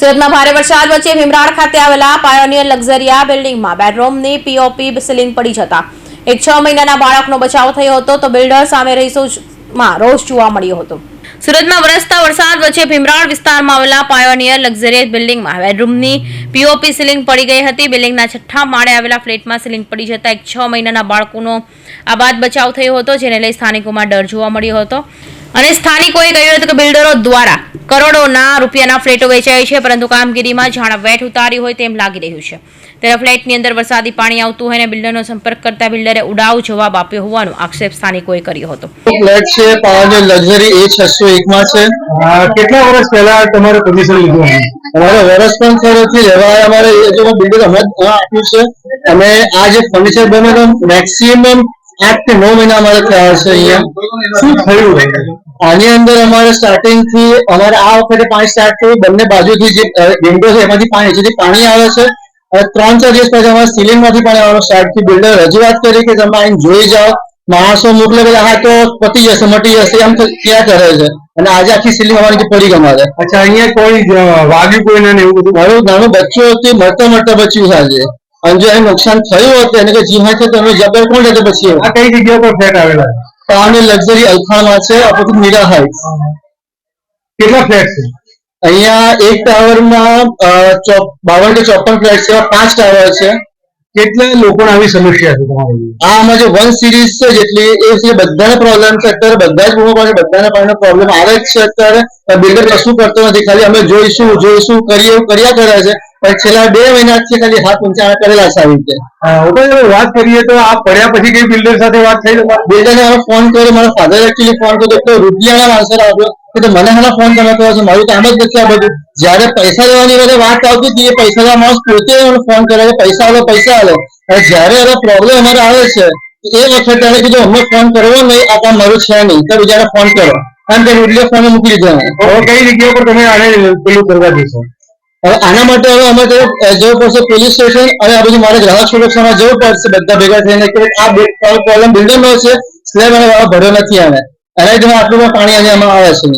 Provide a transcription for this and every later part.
સુરતમાં ભારે વરસાદ વચ્ચે ભીમરાડ ખાતે આવેલા પાયોનિયર લક્ઝરિયા બિલ્ડિંગમાં બેડરૂમની પીઓપી સીલિંગ પડી જતા. એક છ મહિનાના બાળકનો બચાવ થયો હતો તો બિલ્ડર સામે રહીશોમાં રોષ જોવા મળ્યો હતો. સુરતમાં વરસતા વરસાદ વચ્ચે ભીમરાડ વિસ્તારમાં આવેલા પાયોનિયર લક્ઝરિયસ બિલ્ડિંગમાં બેડરૂમની પીઓપી સીલિંગ પડી ગઈ હતી. બિલ્ડિંગના છઠ્ઠા માળે આવેલા ફ્લેટમાં સીલિંગ પડી જતા એક છ મહિનાના બાળકોનો આ બાદ બચાવ થયો હતો, જેને લઈ સ્થાનિકોમાં ડર જોવા મળ્યો હતો. અને સ્થાનિકોએ કહ્યું હતું કે બિલ્ડરો દ્વારા કરોડોના રૂપિયાના ફ્લેટો વેચાય છે પરંતુ કામગીરીમાં જાણે વેઠ ઉતારી હોય તેમ લાગી રહ્યું છે. ત્યારે ફ્લેટની અંદર વરસાદી પાણી આવતું હોય અને બિલ્ડરનો સંપર્ક કરતા બિલ્ડરે ઉડાવ જવાબ આપ્યો હોવાનો આક્ષેપ સ્થાનિકોએ કર્યો હતો. ફ્લેટ છે પાવર લક્ઝરી એ છસો એકમાં છે. કેટલા વર્ષ પહેલા તમારે પરમિશન લીધું હતું? અમારે વર્ષ પણ થયો નથી રહેવા અમારે એ જો બિલ્ડર અમે આપ્યું છે અને આ જે ફર્નિચર બને મેક્સિમમ આઠથી નવ મહિના અમારે થયા છે અહીંયા. શું થયું? આની અંદર અમારે સ્ટાર્ટિંગથી અમારે આ વખતે પાણી સ્ટાર્ટ થયું. બંને બાજુથી જે વિન્ડો છે એમાંથી પાણી જેથી પાણી આવે છે. અને ત્રણ ચાર દિવસ પછી અમારે સીલિંગમાંથી પાણી આવવાનું સ્ટાર્ટ થયું. બિલ્ડર રજૂઆત કરી કે તમે આઈને જોઈ જાઓ. માણસો મોકલે બધા હા તો પતી જશે મટી જશે. એમ ક્યાં કરે છે. અને આજે આખી સીલિંગ અમારી જે પડી ગઈ અમારે. અચ્છા અહીંયા કોઈ વાગ્યું કોઈ ને એવું બધું? મારું નાનું બચ્ચું હતું મળતા મળતા બચ્યું છે આજે. અને જો એ નુકસાન થયું હતું એને કે જી હા છે તમે જબર કોણ લેતો પછી આ કઈ જગ્યા પર ફ્લેટ આવેલા તો આને લક્ઝરી અલ્ફામાં છે અપોઝિટ મીરા હાઈ કેટલા ફ્લેટ છે? અહીંયા એક ટાવરમાં બાવન કે ચોપન ફ્લેટ છે પાંચ ટાવર છે. કેટલા લોકોને આવી સમસ્યા છે તમારી આ આમાં જે વન સિરીઝ છે જેટલી એ છે બધાને પ્રોબ્લેમ છે. અત્યારે બધા જ રૂમો પાસે બધાને પાણીનો પ્રોબ્લેમ આવે જ છે અત્યારે. બિલ્ડર કશું કરતો નથી. ખાલી અમે જોઈશું જોઈશું કરીએ એવું કર્યા કરે છે. પણ છેલ્લા બે મહિનાથી ખાલી હાથ ઊંચા કરેલા છે આવી રીતે. વાત કરીએ તો આ પડ્યા પછી કઈ બિલ્ડર સાથે વાત થઈ? બિલ્ડરને હવે ફોન કર્યો મારા ફાધર એકચ્યુઅલી ફોન કર્યો તો રૂપિયાના આન્સર આવ્યો કે મને હાના ફોન તમે કહો છો મારું કામ જ નથી આ બધું. જ્યારે પૈસા લેવાની બધે વાત આવતી હતી એ પૈસા માણસ પોતે ફોન કરે પૈસા આવે પૈસા આલો. અને જ્યારે હવે પ્રોબ્લેમ અમારે આવે છે એ વખતે એને કીધું અમને ફોન કરવો નહીં આ કામ મારું છે નહીં. તો બીજાને ફોન કરો કારણ કે રૂપિયા ફોન મૂકી દીધો એને. હવે કઈ જગ્યા પર તમે આને પેલું કરવા દેશો હવે આના માટે હવે અમે જવું પડશે પોલીસ સ્ટેશન અને આ બધું મારે ગ્રાહક સુરક્ષામાં જવું પડશે, બધા ભેગા થઈને કે આ પ્રોબ્લેમ બિલ્ડર નો છે સ્લેબ અને વાળા ભર્યો નથી અમે એના લીધે આટલું પાણી અહીંયા આવે છે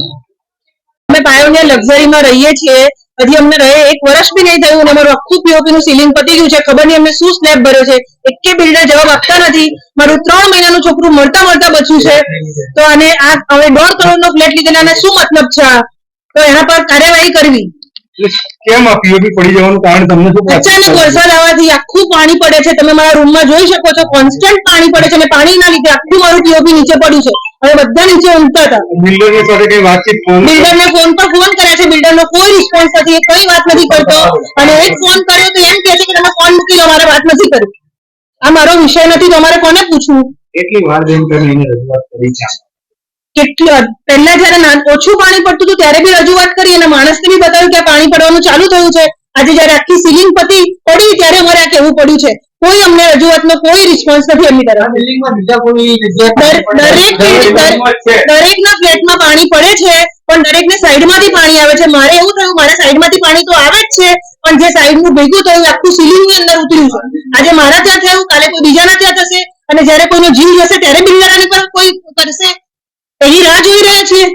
અમે પાયોનિયર લક્ઝરીમાં રહીએ છીએ, હજી અમને રહે એક વર્ષ બી નહીં થયું, અને અમારું આખું પીઓપી નું સીલિંગ પતી ગયું છે, ખબર નહીં અમને શું સ્લેબ ભર્યો છે, એકે બિલ્ડર જવાબ આપતા નથી. મારું ત્રણ મહિનાનું છોકરું મળતા મળતા બચ્યું છે. તો અને આ હવે દોઢ કરોડ નો ફ્લેટ લીધેલા આને શું મતલબ છે તો એના પર કાર્યવાહી કરવી. કેમ પીઓપી પડી જવાનું? કારણ તમને શું અચાનક વરસાદ આવવાથી આખું પાણી પડે છે. તમે મારા રૂમમાં જોઈ શકો છો કોન્સ્ટન્ટ પાણી પડે છે. અને પાણીના લીધે આખું મારું પીઓપી નીચે પડ્યું છે. હવે બધા નીચે ઉમતા હતા. બિલ્ડરની સાથે કઈ વાતચીત બિલ્ડર ને ફોન પર ફોન કર્યા છે. બિલ્ડર નો કોઈ રિસ્પોન્સ નથી એ કઈ વાત નથી કરતો. અને એક ફોન કર્યો તો એમ કહે છે કે તમે ફોન મૂકી લો મારે વાત નથી કરવી. આ મારો વિષય નથી તો અમારે કોને પૂછવું? એટલી વાર બેન કરીને રજૂઆત કરી છે. કેટલી પહેલા જયારે ના- ઓછું પાણી પડતું હતું ત્યારે બી રજૂઆત કરી અને માણસને બી બતાવ્યું કે પાણી પડવાનું ચાલુ થયું છે. આજે જયારે આખી સીલિંગ પતી પડી ત્યારે અમારે આ કહેવું પડ્યું છે. કોઈ અમને રજૂઆતનો કોઈ રિસ્પોન્સ નથી એમની તરફ. બિલ્ડિંગમાં બીજા કોઈ દર- દરેક દરેક ના ફ્લેટમાં પાણી પડે છે પણ દરેક ને સાઈડમાંથી પાણી આવે છે. મારે એવું થયું મારા સાઈડમાંથી પાણી તો આવે જ છે પણ જે સાઈડનું ભેગું થયું આખું સીલિંગની અંદર ઉતર્યું છે. આજે મારા ત્યાં થયું કાલે કોઈ બીજાના ત્યાં થશે અને જયારે કોઈનો જીવ જશે ત્યારે બિલ્ડર પણ પર કોઈ કરશે? એની રાહ જોઈ રહ્યા છીએ